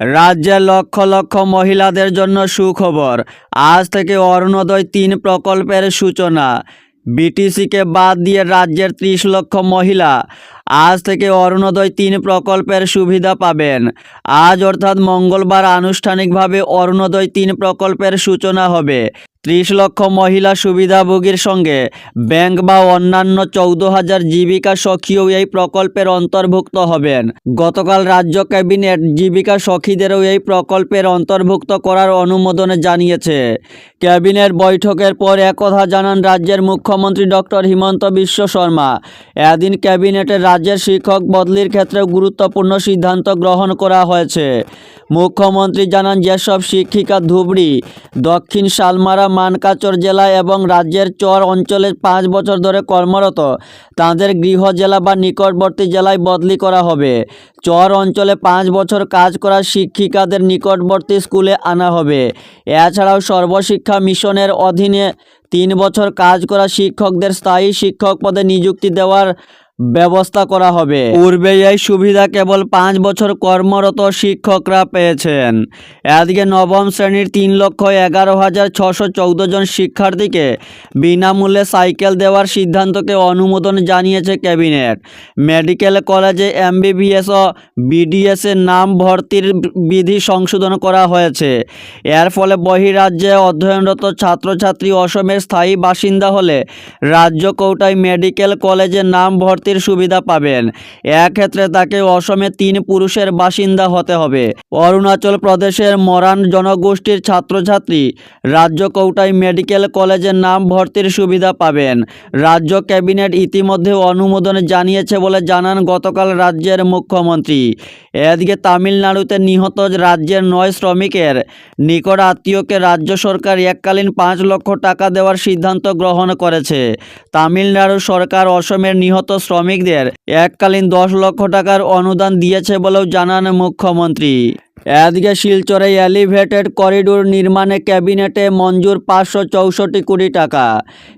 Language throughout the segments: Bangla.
রাজ্যের লক্ষ লক্ষ মহিলাদের জন্য সুখবর। আজ থেকে অরুণোদয় তিন প্রকল্পের সূচনা। বিটিসিকে বাদ দিয়ে রাজ্যের ত্রিশ লক্ষ মহিলা। আজ থেকে অরুণোদয় তিন প্রকল্পের সুবিধা পাবেন। আজ অর্থাৎ মঙ্গলবার আনুষ্ঠানিকভাবে অরুণোদয় তিন প্রকল্পের সূচনা হবে। ত্রিশ লক্ষ মহিলা সুবিধাভোগীর সঙ্গে ব্যাংক বা অন্যান্য চৌদ্দ হাজার জীবিকা সখীও এই প্রকল্পের অন্তর্ভুক্ত হবেন। গতকাল রাজ্য ক্যাবিনেট জীবিকা সখীদেরও এই প্রকল্পের অন্তর্ভুক্ত করার অনুমোদন জানিয়েছে। ক্যাবিনেট বৈঠকের পর একথা জানান রাজ্যের মুখ্যমন্ত্রী ডক্টর হিমন্ত বিশ্ব শর্মা। এদিন ক্যাবিনেটে রাজ্যের শিক্ষক বদলির ক্ষেত্রে গুরুত্বপূর্ণ সিদ্ধান্ত গ্রহণ করা হয়েছে। মুখ্যমন্ত্রী জানান, যেসব শিক্ষিকা ধুবড়ি, দক্ষিণ শালমারা, মানকাচর জেলা এবং রাজ্যের চর অঞ্চলে পাঁচ বছর ধরে কর্মরত, তাদের গৃহ জেলা বা নিকটবর্তী জেলায় বদলি করা হবে। চর অঞ্চলে পাঁচ বছর কাজ করা শিক্ষিকাদের নিকটবর্তী স্কুলে আনা হবে। এছাড়াও সর্বশিক্ষা মিশনের অধীনে তিন বছর কাজ করা শিক্ষকদের স্থায়ী শিক্ষক পদে নিযুক্তি দেওয়ার ব্যবস্থা করা হবে। পূর্বে এই সুবিধা কেবল পাঁচ বছর কর্মরত শিক্ষকরা পেয়েছেন। এদিকে নবম শ্রেণির তিন লক্ষ এগারো হাজার ছশো চৌদ্দ জন শিক্ষার্থীকে বিনামূল্যে সাইকেল দেওয়ার সিদ্ধান্তকে অনুমোদন জানিয়েছে ক্যাবিনেট। মেডিকেল কলেজে এমবিবিএস ও বিডিএস এর নাম ভর্তির বিধি সংশোধন করা হয়েছে। এর ফলে বহিরাজ্যে অধ্যয়নরত ছাত্রছাত্রী অসমের স্থায়ী বাসিন্দা হলে রাজ্য কোটায় মেডিকেল কলেজে নাম ভর্তির সুবিধা পাবেন। এক্ষেত্রে তাকে অসমে তিন পুরুষের বাসিন্দা হতে হবে। অরুণাচল প্রদেশের মরান জনগোষ্ঠীর ছাত্রছাত্রী রাজ্য কৌটাই মেডিকেল কলেজের নাম ভর্তির সুবিধা পাবেন। রাজ্য ক্যাবিনেট ইতিমধ্যে অনুমোদন জানিয়েছে বলে জানান গতকাল রাজ্যের মুখ্যমন্ত্রী। এদিকে তামিলনাড়ুতে নিহত রাজ্যের নয় শ্রমিকের নিকট আত্মীয়কে রাজ্য সরকার এককালীন পাঁচ লক্ষ টাকা দেওয়ার সিদ্ধান্ত গ্রহণ করেছে। তামিলনাড়ু সরকার অসমের নিহত শ্রমিকদের এককালীন দশ লক্ষ টাকার অনুদান দিয়েছে বলেও জানান মুখ্যমন্ত্রী। এদিকে শিলচরে এলিভেটেড করিডোর নির্মাণে ক্যাবিনেটে মঞ্জুর পাঁচশো চৌষট্টি কোটি টাকা।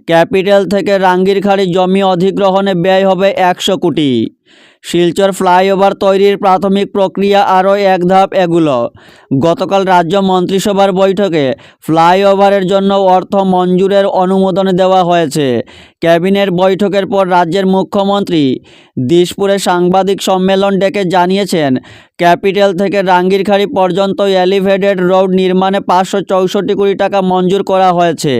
ক্যাপিটাল থেকে রাঙ্গিরখাড়ি জমি অধিগ্রহণে ব্যয় হবে একশো কোটি। শিলচর ফ্লাইওভার তৈরির প্রাথমিক প্রক্রিয়া আরও এক ধাপ এগুলো। গতকাল রাজ্য মন্ত্রিসভার বৈঠকে ফ্লাইওভারের জন্য অর্থ মঞ্জুরের অনুমোদন দেওয়া হয়েছে। ক্যাবিনেট বৈঠকের পর রাজ্যের মুখ্যমন্ত্রী দিশপুরে সাংবাদিক সম্মেলন ডেকে জানিয়েছেন ক্যাপিটাল থেকে রাঙ্গিরখাড়ি পর্যন্ত এলিভেটেড রোড নির্মাণে পাঁচশো চৌষট্টি কোটি টাকা মঞ্জুর করা হয়েছে।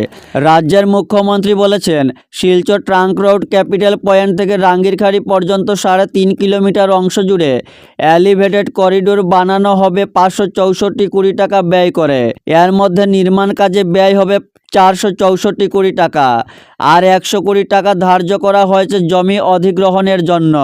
রাজ্যের মুখ্যমন্ত্রী বলেছেন, Silchar trunk road capital point থেকে রাঙ্গিরখাড়ি পর্যন্ত সাড়ে তিন কিলোমিটার অংশ জুড়ে এলিভেটেড করিডোর বানানো হবে পাঁচশো চৌষট্টি কোটি টাকা ব্যয় করে। এর মধ্যে নির্মাণ কাজে ব্যয় হবে চারশো চৌষট্টি কোটি টাকা। আর একশো কোটি টাকা ধার্য করা হয়েছে জমি অধিগ্রহণের জন্য।